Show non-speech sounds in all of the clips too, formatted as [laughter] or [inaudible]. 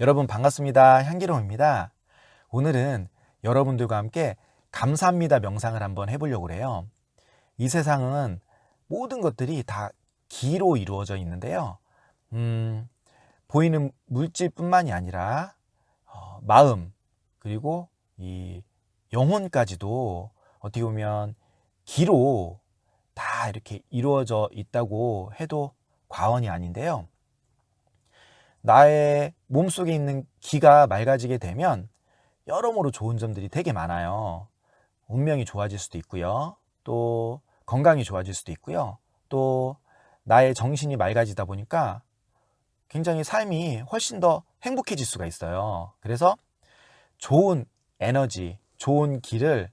여러분 반갑습니다. 향기로입니다. 오늘은 여러분들과 함께 감사합니다 명상을 한번 해보려고 해요. 이 세상은 모든 것들이 다 기로 이루어져 있는데요. 음, 보이는 물질뿐만이 아니라 어, 마음 그리고 이 영혼까지도 어떻게 보면 기로 다 이렇게 이루어져 있다고 해도 과언이 아닌데요. 나의 몸속에 있는 기가 맑아지게 되면 여러모로 좋은 점들이 되게 많아요. 운명이 좋아질 수도 있고요. 또 건강이 좋아질 수도 있고요. 또 나의 정신이 맑아지다 보니까 굉장히 삶이 훨씬 더 행복해질 수가 있어요. 그래서 좋은 에너지, 좋은 기를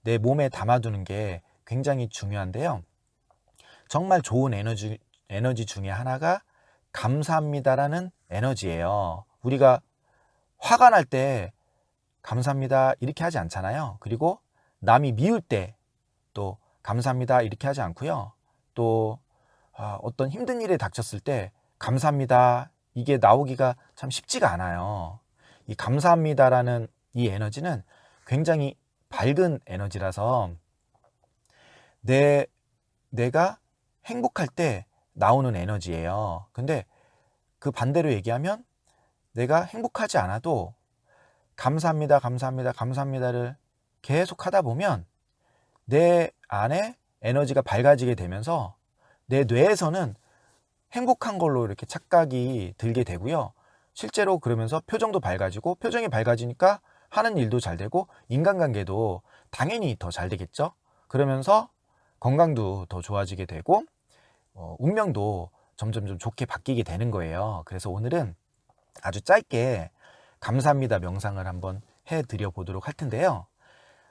내 몸에 담아두는 게 굉장히 중요한데요. 정말 좋은 에너지, 에너지 중에 하나가 감사합니다라는 에너지예요. 우리가 화가 날 때 감사합니다 이렇게 하지 않잖아요. 그리고 남이 미울 때 또 감사합니다 이렇게 하지 않고요. 또 아, 어떤 힘든 일에 닥쳤을 때 감사합니다 이게 나오기가 참 쉽지가 않아요. 이 감사합니다라는 이 에너지는 굉장히 밝은 에너지라서 내 내가 행복할 때 나오는 에너지예요. 근데 그 반대로 얘기하면 내가 행복하지 않아도 감사합니다, 감사합니다, 감사합니다를 계속 하다 보면 내 안에 에너지가 밝아지게 되면서 내 뇌에서는 행복한 걸로 이렇게 착각이 들게 되고요. 실제로 그러면서 표정도 밝아지고 표정이 밝아지니까 하는 일도 잘 되고 인간관계도 당연히 더 잘 되겠죠. 그러면서 건강도 더 좋아지게 되고 어, 운명도 점점 좀 좋게 바뀌게 되는 거예요. 그래서 오늘은 아주 짧게 감사합니다 명상을 한번 해 드려 보도록 할 텐데요.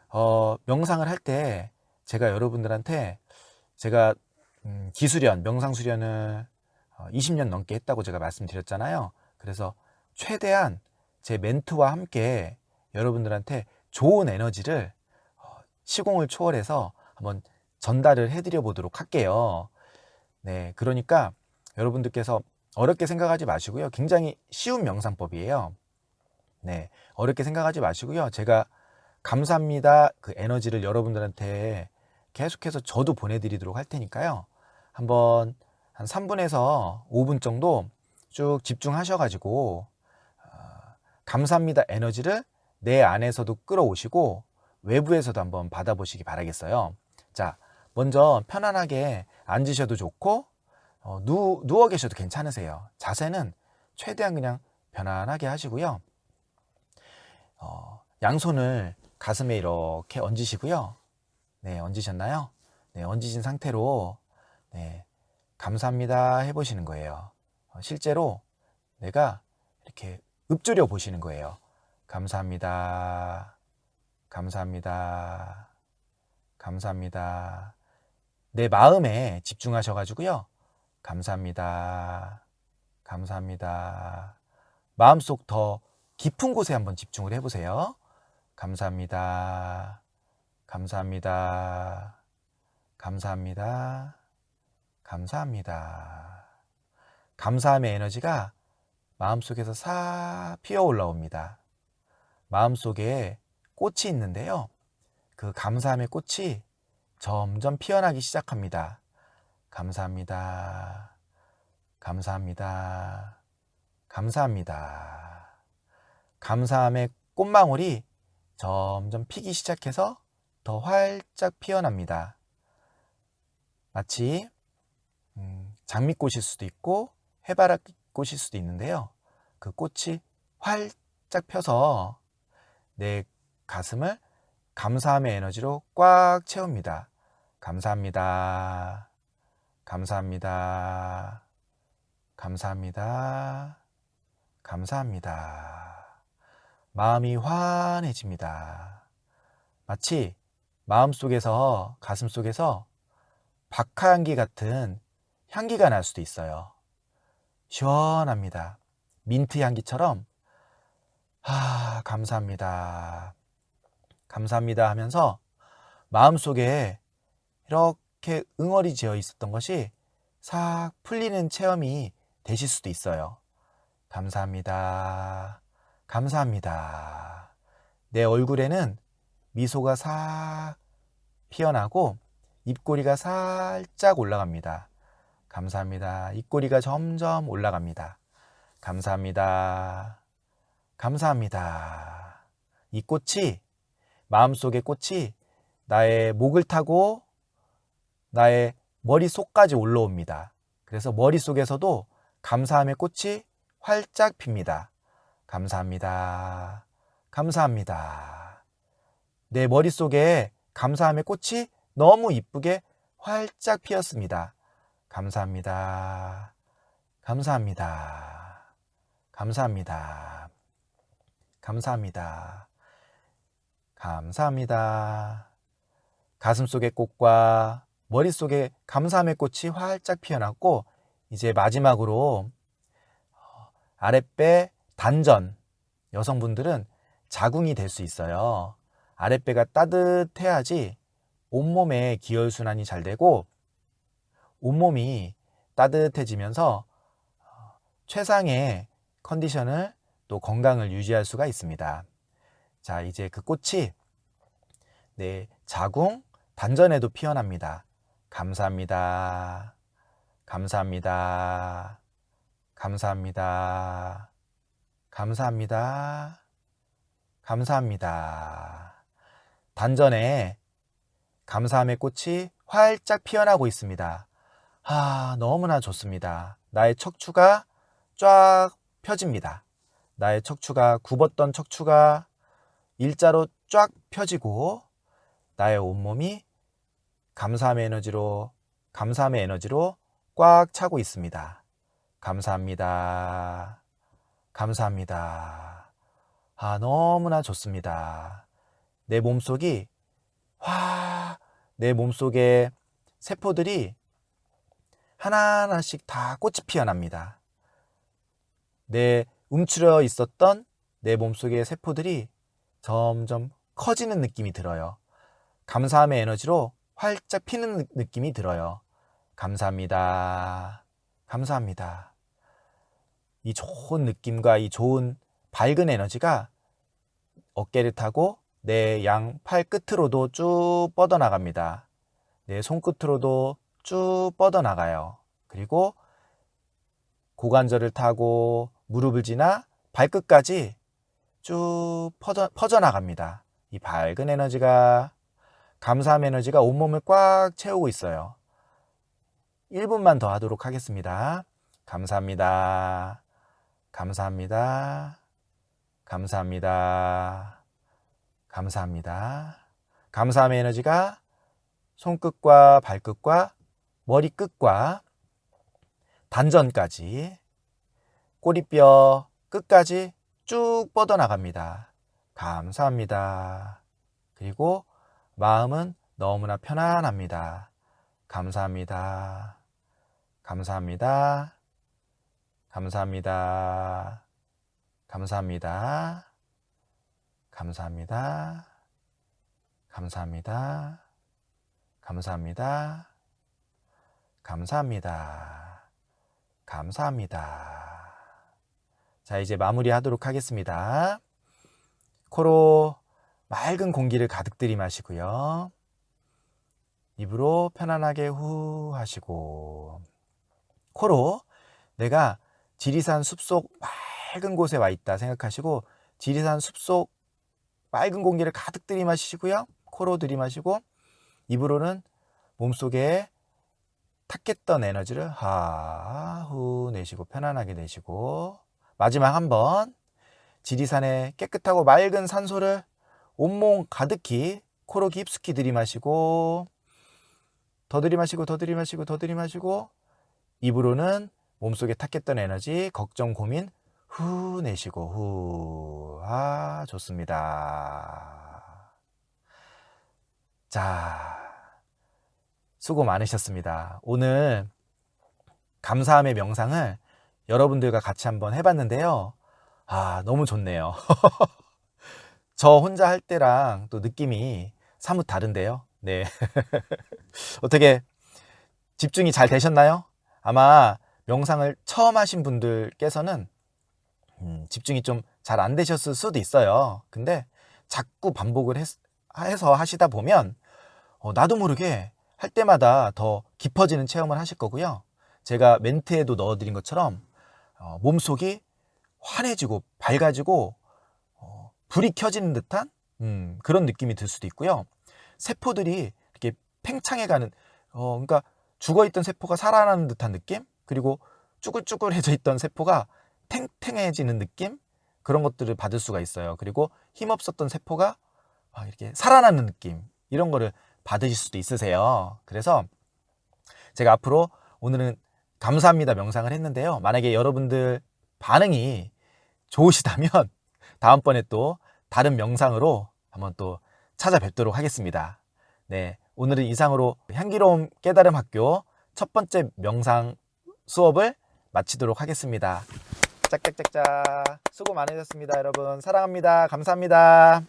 어, 명상을 할 때 제가 여러분들한테 제가 음, 기수련, 명상 수련을 어, 20년 넘게 했다고 제가 말씀드렸잖아요. 그래서 최대한 제 멘트와 함께 여러분들한테 좋은 에너지를 어, 시공을 초월해서 한번 전달을 해드려 보도록 할게요. 네, 그러니까 여러분들께서 어렵게 생각하지 마시고요. 굉장히 쉬운 명상법이에요. 네, 어렵게 생각하지 마시고요. 제가 감사합니다. 그 에너지를 여러분들한테 계속해서 저도 보내드리도록 할 테니까요. 한번 한 3분에서 5분 정도 쭉 집중하셔가지고 어, 감사합니다 에너지를 내 안에서도 끌어오시고 외부에서도 한번 받아보시기 바라겠어요. 자, 먼저 편안하게 앉으셔도 좋고 어, 누, 누워 계셔도 괜찮으세요. 자세는 최대한 그냥 편안하게 하시고요. 어, 양손을 가슴에 이렇게 얹으시고요. 네, 얹으셨나요? 네, 얹으신 상태로 네, 감사합니다 해보시는 거예요. 어, 실제로 내가 이렇게 읊조려 보시는 거예요. 감사합니다. 감사합니다. 감사합니다. 내 마음에 집중하셔가지고요. 감사합니다. 감사합니다. 마음속 더 깊은 곳에 한번 집중을 해보세요. 감사합니다. 감사합니다. 감사합니다. 감사합니다. 감사함의 에너지가 마음속에서 싹 피어 올라옵니다. 마음속에 꽃이 있는데요. 그 감사함의 꽃이 점점 피어나기 시작합니다. 감사합니다. 감사합니다. 감사합니다. 감사함의 꽃망울이 점점 피기 시작해서 더 활짝 피어납니다. 마치 음, 장미꽃일 수도 있고 해바라꽃일 수도 있는데요. 그 꽃이 활짝 펴서 내 가슴을 감사함의 에너지로 꽉 채웁니다. 감사합니다. 감사합니다. 감사합니다. 감사합니다. 마음이 환해집니다. 마치 마음 속에서, 가슴 속에서 박하향기 같은 향기가 날 수도 있어요. 시원합니다. 민트 향기처럼, 아, 감사합니다. 감사합니다 하면서 마음 속에 이렇게 응어리 지어 있었던 것이 싹 풀리는 체험이 되실 수도 있어요. 감사합니다. 감사합니다. 내 얼굴에는 미소가 싹 피어나고 입꼬리가 살짝 올라갑니다. 감사합니다. 입꼬리가 점점 올라갑니다. 감사합니다. 감사합니다. 이 꽃이, 마음속의 꽃이 나의 목을 타고 나의 머릿속까지 올라옵니다. 그래서 머릿속에서도 감사함의 꽃이 활짝 핍니다. 감사합니다. 감사합니다. 내 머릿속에 감사함의 꽃이 너무 이쁘게 활짝 피었습니다. 감사합니다. 감사합니다. 감사합니다. 감사합니다. 감사합니다. 가슴 속의 꽃과 머릿속에 감사함의 꽃이 활짝 피어났고, 이제 마지막으로 아랫배 단전 여성분들은 자궁이 될 수 있어요. 아랫배가 따뜻해야지 온몸에 기혈순환이 잘 되고 온몸이 따뜻해지면서 최상의 컨디션을 또 건강을 유지할 수가 있습니다. 자, 이제 그 꽃이 네, 자궁 단전에도 피어납니다. 감사합니다. 감사합니다. 감사합니다. 감사합니다. 감사합니다. 단전에 감사함의 꽃이 활짝 피어나고 있습니다. 아, 너무나 좋습니다. 나의 척추가 쫙 펴집니다. 나의 척추가 굽었던 척추가 일자로 쫙 펴지고 나의 온몸이 감사함의 에너지로 감사함의 에너지로 꽉 차고 있습니다. 감사합니다. 감사합니다. 아, 너무나 좋습니다. 내 몸속이 와, 내 몸속에 세포들이 하나하나씩 다 꽃이 피어납니다. 내 움츠려 있었던 내 몸속의 세포들이 점점 커지는 느낌이 들어요. 감사함의 에너지로 활짝 피는 느낌이 들어요. 감사합니다. 감사합니다. 이 좋은 느낌과 이 좋은 밝은 에너지가 어깨를 타고 내 양 팔 끝으로도 쭉 뻗어나갑니다. 내 손끝으로도 쭉 뻗어나가요. 그리고 고관절을 타고 무릎을 지나 발끝까지 쭉 퍼져, 퍼져나갑니다. 이 밝은 에너지가, 감사함 에너지가 온몸을 꽉 채우고 있어요. 1분만 더 하도록 하겠습니다. 감사합니다. 감사합니다. 감사합니다. 감사합니다. 감사함의 에너지가 손끝과 발끝과 머리끝과 단전까지 꼬리뼈 끝까지 쭉 뻗어나갑니다. 감사합니다. 그리고 마음은 너무나 편안합니다. 감사합니다. 감사합니다. 감사합니다. 감사합니다. 감사합니다. 감사합니다. 감사합니다. 감사합니다. 감사합니다. 자, 이제 마무리 하도록 하겠습니다. 코로 맑은 공기를 가득 들이마시고요. 입으로 편안하게 후 하시고, 코로 내가 지리산 숲속 맑은 곳에 와 있다 생각하시고 지리산 숲속 맑은 공기를 가득 들이마시고요. 코로 들이마시고 입으로는 몸속에 탁했던 에너지를 하후 내쉬고 편안하게 내쉬고 마지막 한번 지리산의 깨끗하고 맑은 산소를 온몸 가득히 코로 깊숙이 들이마시고 더 들이마시고 더 들이마시고 더 들이마시고 입으로는 몸속에 탁했던 에너지, 걱정, 고민 후 내쉬고 후. 아, 좋습니다. 자, 수고 많으셨습니다. 오늘 감사함의 명상을 여러분들과 같이 한번 해봤는데요. 아, 너무 좋네요. [laughs] 저 혼자 할 때랑 또 느낌이 사뭇 다른데요. 네. [laughs] 어떻게 집중이 잘 되셨나요? 아마 명상을 처음 하신 분들께서는 음, 집중이 좀 잘 안 되셨을 수도 있어요. 근데 자꾸 반복을 했- 해서 하시다 보면 어, 나도 모르게 할 때마다 더 깊어지는 체험을 하실 거고요. 제가 멘트에도 넣어드린 것처럼 어, 몸속이 환해지고 밝아지고 어, 불이 켜지는 듯한 음, 그런 느낌이 들 수도 있고요. 세포들이 이렇게 팽창해가는 어, 그러니까 죽어있던 세포가 살아나는 듯한 느낌 그리고 쭈글쭈글해져 있던 세포가 탱탱해지는 느낌 그런 것들을 받을 수가 있어요. 그리고 힘없었던 세포가 아, 이렇게 살아나는 느낌 이런 거를 받으실 수도 있으세요. 그래서 제가 앞으로 오늘은 감사합니다 명상을 했는데요. 만약에 여러분들 반응이 좋으시다면 다음번에 또 다른 명상으로 한번 또 찾아뵙도록 하겠습니다. 네, 오늘은 이상으로 향기로운 깨달음 학교 첫 번째 명상 수업을 마치도록 하겠습니다. 짝짝짝짝 수고 많으셨습니다, 여러분. 사랑합니다. 감사합니다.